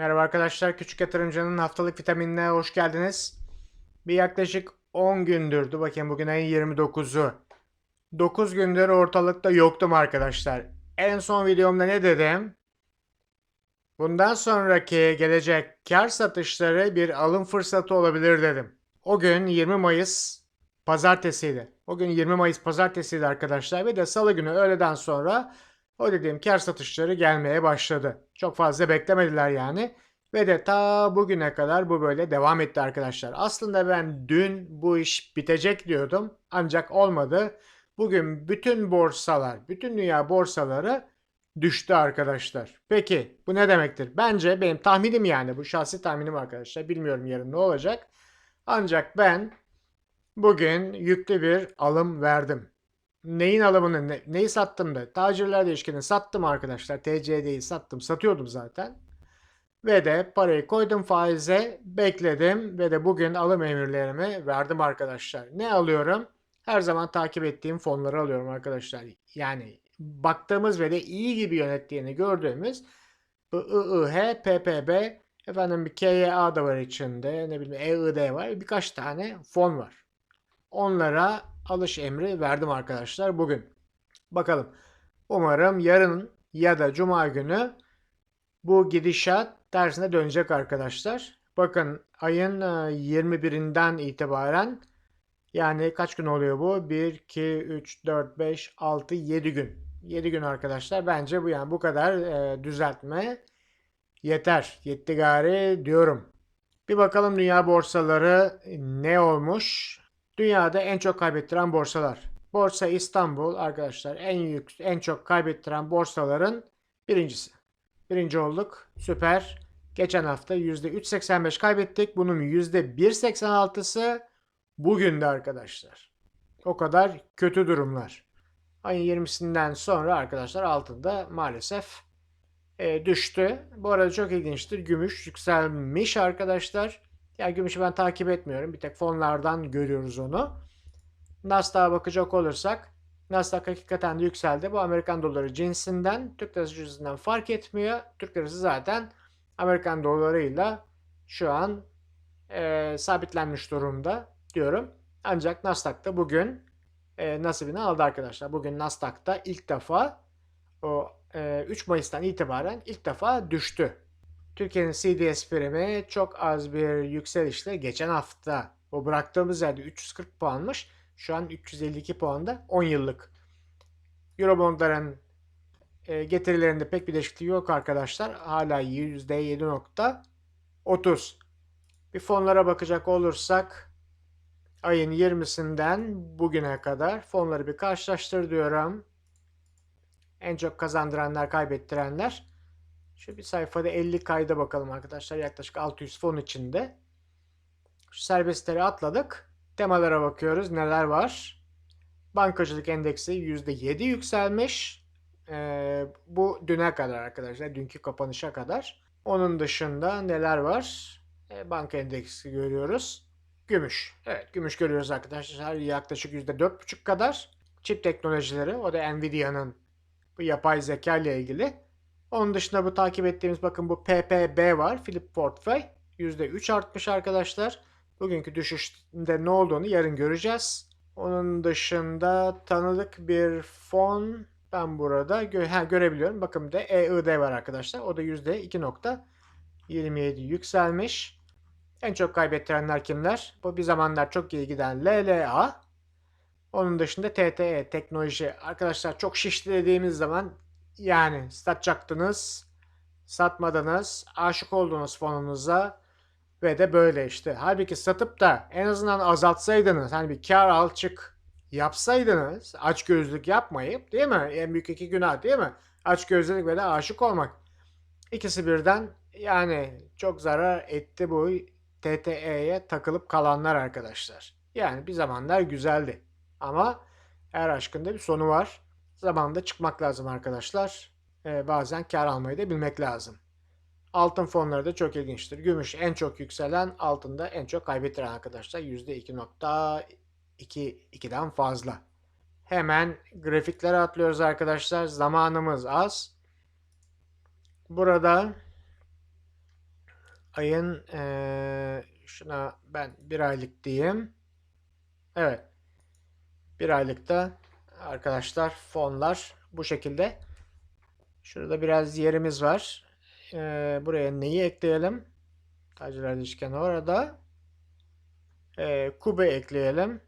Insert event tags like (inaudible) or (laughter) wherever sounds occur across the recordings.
Merhaba arkadaşlar, Küçük Yatırımcının haftalık vitaminine hoş geldiniz. Bir yaklaşık 10 gündür, dur bakayım bugün ayın 29'u. 9 gündür ortalıkta yoktum arkadaşlar. En son videomda ne dedim? Bundan sonraki gelecek kar satışları bir alım fırsatı olabilir dedim. O gün 20 Mayıs pazartesiydi. O gün 20 Mayıs pazartesiydi arkadaşlar ve de salı günü öğleden sonra o dediğim kar satışları gelmeye başladı. Çok fazla beklemediler yani. Ve de ta bugüne kadar bu böyle devam etti arkadaşlar. Aslında ben dün bu iş bitecek diyordum. Ancak olmadı. Bugün bütün borsalar, bütün dünya borsaları düştü arkadaşlar. Peki bu ne demektir? Bence benim tahminim yani bu şahsi tahminim arkadaşlar. Bilmiyorum yarın ne olacak. Ancak ben bugün yüklü bir alım verdim. Neyin alımını, ne- neyi sattım da? Tacirler değişkeni sattım arkadaşlar. TCD'yi sattım. Satıyordum zaten. Ve de parayı koydum faize, bekledim ve de bugün alım emirlerimi verdim arkadaşlar. Ne alıyorum? Her zaman takip ettiğim fonları alıyorum arkadaşlar. Yani baktığımız ve de iyi gibi yönettiğini gördüğümüz IIH, PPB, efendim bir KYA da var içinde, ne bileyim EID var, birkaç tane fon var. Onlara alış emri verdim arkadaşlar bugün. Bakalım. Umarım yarın ya da cuma günü bu gidişat tersine dönecek arkadaşlar. Bakın ayın e, 21'inden itibaren yani kaç gün oluyor bu? 1, 2, 3, 4, 5, 6, 7 gün. 7 gün arkadaşlar. Bence bu yani bu kadar e, düzeltme yeter. Yetti gari diyorum. Bir bakalım dünya borsaları ne olmuş? Dünyada en çok kaybettiren borsalar. Borsa İstanbul arkadaşlar en yük, en çok kaybettiren borsaların birincisi. Birinci olduk. Süper. Geçen hafta %3.85 kaybettik. Bunun %1.86'sı bugün de arkadaşlar. O kadar kötü durumlar. Ayın 20'sinden sonra arkadaşlar altında maalesef e, düştü. Bu arada çok ilginçtir. Gümüş yükselmiş arkadaşlar. Ya gümüşü ben takip etmiyorum. Bir tek fonlardan görüyoruz onu. Nasdaq'a bakacak olursak Nasdaq hakikaten de yükseldi. Bu Amerikan doları cinsinden Türk lirası cinsinden fark etmiyor. Türk lirası zaten Amerikan dolarıyla şu an e, sabitlenmiş durumda diyorum. Ancak Nasdaq'ta bugün e, nasibini aldı arkadaşlar. Bugün Nasdaq'ta ilk defa o e, 3 Mayıs'tan itibaren ilk defa düştü. Türkiye'nin CDS primi çok az bir yükselişle geçen hafta o bıraktığımız yerde 340 puanmış. Şu an 352 puanda 10 yıllık. Eurobondların e, getirilerinde pek bir değişiklik yok arkadaşlar. Hala %7.30. Bir fonlara bakacak olursak ayın 20'sinden bugüne kadar fonları bir karşılaştır diyorum. En çok kazandıranlar, kaybettirenler. Şu bir sayfada 50 kayda bakalım arkadaşlar. Yaklaşık 600 fon içinde. Şu serbestleri atladık. Temalara bakıyoruz. Neler var? Bankacılık endeksi %7 yükselmiş. Ee, bu düne kadar arkadaşlar. Dünkü kapanışa kadar. Onun dışında neler var? Ee, banka endeksi görüyoruz. Gümüş. Evet gümüş görüyoruz arkadaşlar. Yaklaşık %4,5 kadar. Çip teknolojileri. O da Nvidia'nın bu yapay zeka ile ilgili. Onun dışında bu takip ettiğimiz bakın bu PPB var. Philip Portföy. %3 artmış arkadaşlar. Bugünkü düşüşte ne olduğunu yarın göreceğiz. Onun dışında tanıdık bir fon ben burada gö ha, görebiliyorum. Bakın bir de EID var arkadaşlar. O da %2.27 yükselmiş. En çok kaybettirenler kimler? Bu bir zamanlar çok iyi giden LLA. Onun dışında TTE teknoloji. Arkadaşlar çok şişti dediğimiz zaman yani satacaktınız, satmadınız, aşık oldunuz fonunuza ve de böyle işte. Halbuki satıp da en azından azaltsaydınız, hani bir kar al çık yapsaydınız, aç gözlük yapmayıp değil mi? En büyük iki günah değil mi? Aç gözlülük ve de aşık olmak. İkisi birden yani çok zarar etti bu TTE'ye takılıp kalanlar arkadaşlar. Yani bir zamanlar güzeldi. Ama her aşkın da bir sonu var. Zamanında çıkmak lazım arkadaşlar. Ee, bazen kar almayı da bilmek lazım. Altın fonları da çok ilginçtir. Gümüş en çok yükselen, altında en çok kaybettiren arkadaşlar. %2.22'den fazla. Hemen grafiklere atlıyoruz arkadaşlar. Zamanımız az. Burada ayın eee, şuna ben bir aylık diyeyim. Evet. Bir aylıkta arkadaşlar fonlar bu şekilde. Şurada biraz yerimiz var. Eee, buraya neyi ekleyelim? Tacirler ilişkeni orada. Eee Kube ekleyelim.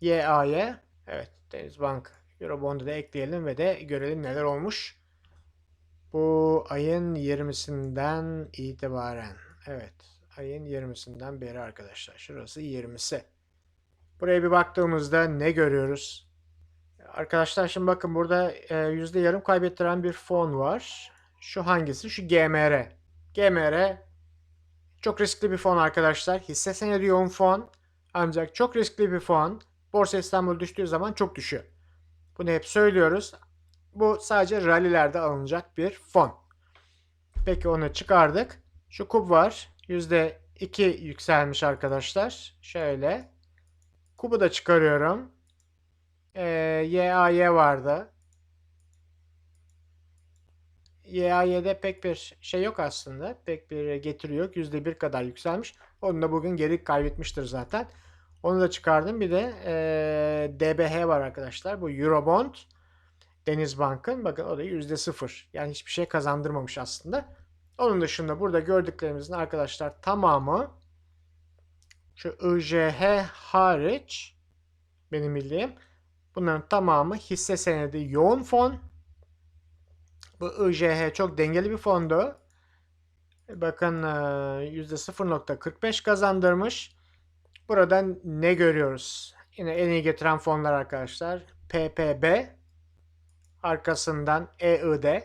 YAY. Evet. Denizbank Eurobond'u da ekleyelim ve de görelim neler olmuş. Bu ayın 20'sinden itibaren. Evet. Ayın 20'sinden beri arkadaşlar. Şurası 20'si. Buraya bir baktığımızda ne görüyoruz? Arkadaşlar şimdi bakın burada e, yüzde yarım kaybettiren bir fon var. Şu hangisi? Şu GMR. GMR çok riskli bir fon arkadaşlar. Hisse senedi yoğun fon. Ancak çok riskli bir fon. Borsa İstanbul düştüğü zaman çok düşüyor. Bunu hep söylüyoruz. Bu sadece rallilerde alınacak bir fon. Peki onu çıkardık. Şu kub var. %2 yükselmiş arkadaşlar. Şöyle. Kubu da çıkarıyorum. Ee, YAY vardı. YAY'de pek bir şey yok aslında. Pek bir getiri yok. %1 kadar yükselmiş. Onu da bugün geri kaybetmiştir zaten. Onu da çıkardım. Bir de ee, DBH var arkadaşlar. Bu Eurobond. Denizbank'ın. Bakın o da %0. Yani hiçbir şey kazandırmamış aslında. Onun dışında burada gördüklerimizin arkadaşlar tamamı şu IJH hariç benim bildiğim bunların tamamı hisse senedi yoğun fon. Bu IJH çok dengeli bir fondu. Bakın e, %0.45 kazandırmış. Buradan ne görüyoruz? Yine en iyi getiren fonlar arkadaşlar. PPB arkasından EID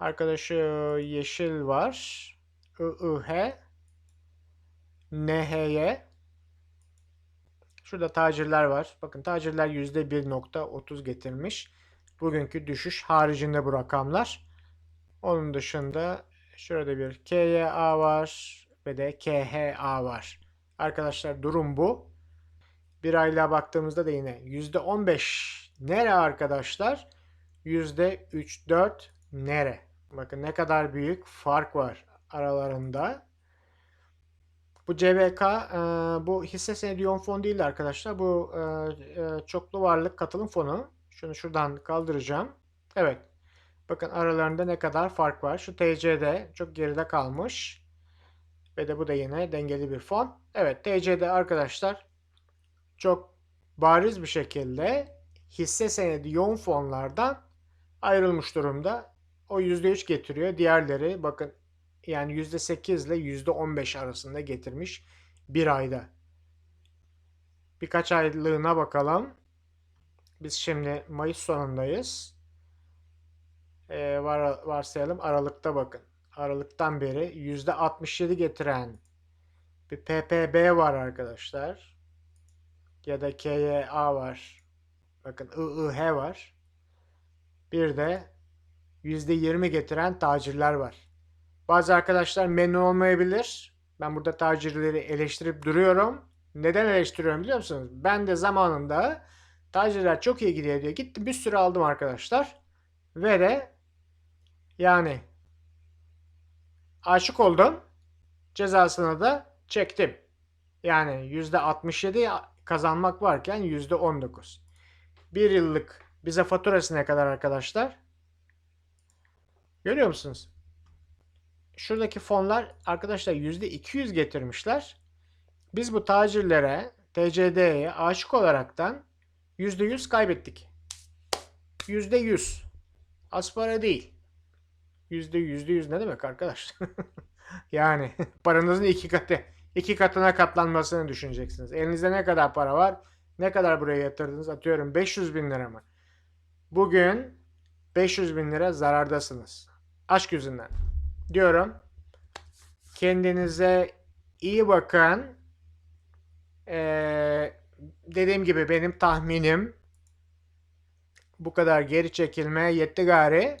Arkadaşı yeşil var. IIH NHY Şurada tacirler var. Bakın tacirler %1.30 getirmiş. Bugünkü düşüş haricinde bu rakamlar. Onun dışında şurada bir KYA var ve de KHA var. Arkadaşlar durum bu. Bir aylığa baktığımızda da yine %15 nere arkadaşlar? %3-4 nere? Bakın ne kadar büyük fark var aralarında. Bu CBK e, bu hisse senedi yoğun fon değil arkadaşlar. Bu e, e, çoklu varlık katılım fonu. Şunu şuradan kaldıracağım. Evet. Bakın aralarında ne kadar fark var. Şu TC'de çok geride kalmış. Ve de bu da yine dengeli bir fon. Evet TC'de arkadaşlar çok bariz bir şekilde hisse senedi yoğun fonlardan ayrılmış durumda. O %3 getiriyor. Diğerleri bakın yani %8 ile %15 arasında getirmiş bir ayda. Birkaç aylığına bakalım. Biz şimdi Mayıs sonundayız. Ee, var, varsayalım Aralık'ta bakın. Aralık'tan beri %67 getiren bir PPB var arkadaşlar. Ya da KYA var. Bakın IIH var. Bir de %20 getiren tacirler var. Bazı arkadaşlar memnun olmayabilir. Ben burada tacirleri eleştirip duruyorum. Neden eleştiriyorum biliyor musunuz? Ben de zamanında tacirler çok iyi gidiyor diye gittim bir sürü aldım arkadaşlar. Ve de yani aşık oldum. Cezasını da çektim. Yani %67 kazanmak varken %19. Bir yıllık bize faturası ne kadar arkadaşlar? Görüyor musunuz? Şuradaki fonlar arkadaşlar %200 getirmişler. Biz bu tacirlere TCD'ye aşık olaraktan %100 kaybettik. %100. Az para değil. Yüzde yüzde yüz ne demek arkadaş? (laughs) yani (laughs) paranızın iki katı, iki katına katlanmasını düşüneceksiniz. Elinizde ne kadar para var? Ne kadar buraya yatırdınız? Atıyorum 500 bin lira mı? Bugün 500 bin lira zarardasınız. Aşk yüzünden. Diyorum. Kendinize iyi bakın. Ee, dediğim gibi benim tahminim bu kadar geri çekilme yetti gari.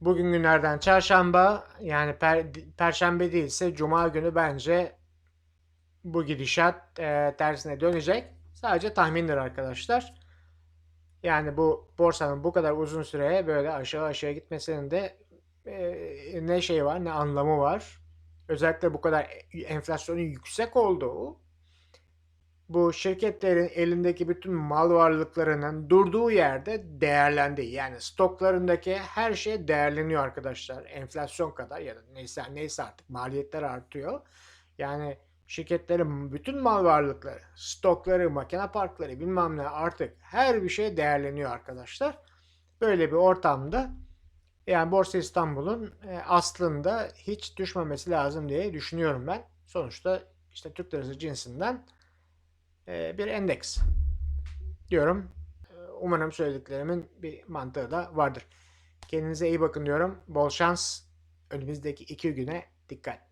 Bugün günlerden çarşamba yani per, perşembe değilse cuma günü bence bu gidişat e, tersine dönecek. Sadece tahmindir arkadaşlar. Yani bu borsanın bu kadar uzun süreye böyle aşağı aşağı gitmesinin de e, ne şey var ne anlamı var. Özellikle bu kadar enflasyonun yüksek olduğu bu şirketlerin elindeki bütün mal varlıklarının durduğu yerde değerlendi. Yani stoklarındaki her şey değerleniyor arkadaşlar. Enflasyon kadar ya da neyse neyse artık maliyetler artıyor. Yani şirketlerin bütün mal varlıkları, stokları, makine parkları bilmem ne artık her bir şey değerleniyor arkadaşlar. Böyle bir ortamda yani Borsa İstanbul'un e, aslında hiç düşmemesi lazım diye düşünüyorum ben. Sonuçta işte Türk lirası cinsinden e, bir endeks diyorum. E, Umarım söylediklerimin bir mantığı da vardır. Kendinize iyi bakın diyorum. Bol şans. Önümüzdeki iki güne dikkat.